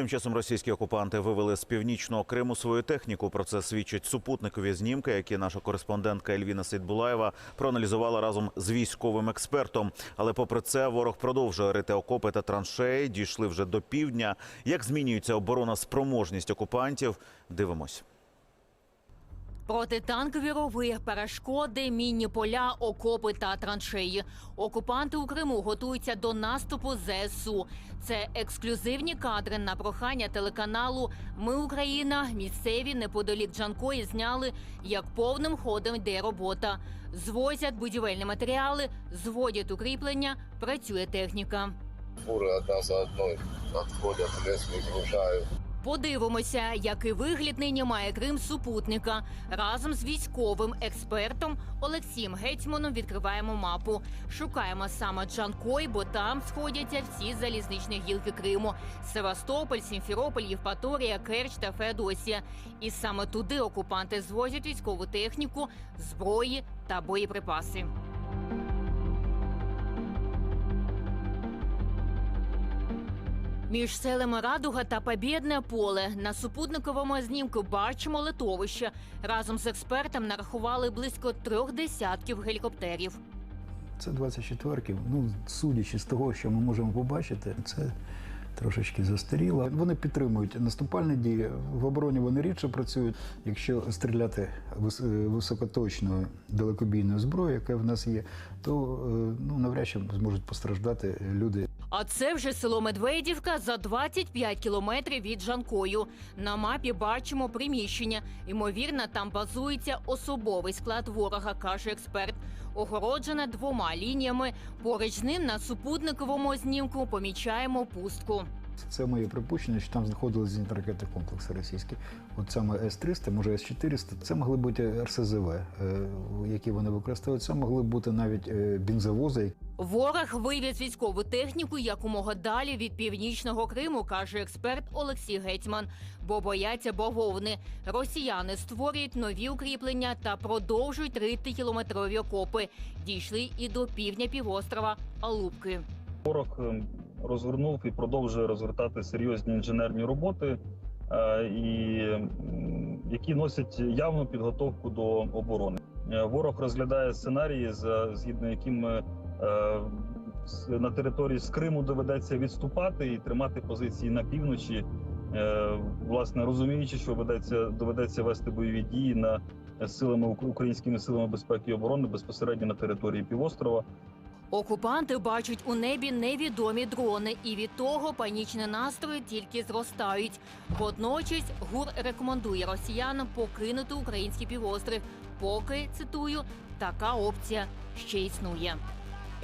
Тим часом російські окупанти вивели з північного Криму свою техніку. Про це свідчать супутникові знімки, які наша кореспондентка Ельвіна Сейдбулаєва проаналізувала разом з військовим експертом. Але попри це, ворог продовжує рити окопи та траншеї. Дійшли вже до півдня. Як змінюється оборона спроможність окупантів? Дивимось. Протитанкові рови, перешкоди, мінні поля, окопи та траншеї. Окупанти у Криму готуються до наступу ЗСУ. Це ексклюзивні кадри на прохання телеканалу Ми Україна. Місцеві неподалік Джанкої зняли, як повним ходом йде робота. Звозять будівельні матеріали, зводять укріплення, працює техніка. Фуры одна за одной отходят, лес выгружают. Подивимося, який вигляд нині має Крим супутника. Разом з військовим експертом Олексієм Гетьманом відкриваємо мапу. Шукаємо саме Джанкой, бо там сходяться всі залізничні гілки Криму: Севастополь, Сімферополь, Євпаторія, Керч та Феодосія. І саме туди окупанти звозять військову техніку, зброї та боєприпаси. Між селами Радуга та Побєдне поле на супутниковому знімку бачимо литовище. Разом з експертом нарахували близько трьох десятків гелікоптерів. Це 24-ки. Ну, судячи з того, що ми можемо побачити, це трошечки застаріло. Вони підтримують наступальні дії. В обороні вони рідше працюють. Якщо стріляти вис- високоточною далекобійною зброєю, яка в нас є, то е, ну, навряд чи зможуть постраждати люди. А це вже село Медведівка за 25 кілометрів від Жанкою. На мапі бачимо приміщення. Ймовірно, там базується особовий склад ворога, каже експерт. Огороджене двома лініями. Поруч з ним на супутниковому знімку помічаємо пустку. Це моє припущення, що там знаходились зенітно-ракетні комплекси російські. От саме С-300, може С-400, це могли бути РСЗВ, е, які вони використовують. Це могли бути навіть е, бензовози, Ворог вивіз військову техніку якомога далі від північного Криму, каже експерт Олексій Гетьман. Бо бояться бавовни. Росіяни створюють нові укріплення та продовжують рити кілометрові окопи. Дійшли і до півдня півострова Алубки. Ворог ем, розгорнув і продовжує розгортати серйозні інженерні роботи, е, і які носять явну підготовку до оборони. Е, Ворог розглядає сценарії, згідно яким е, е, на території з Криму доведеться відступати і тримати позиції на півночі. Власне розуміючи, що ведеться доведеться вести бойові дії на силами українськими силами безпеки і оборони безпосередньо на території півострова. Окупанти бачать у небі невідомі дрони, і від того панічні настрої тільки зростають. Водночас ГУР рекомендує росіянам покинути український півострів, поки цитую, така опція ще існує.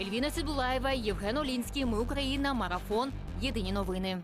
Ельвіна Сідулаєва, Євген Олінський. Ми Україна. Марафон. Єдині новини.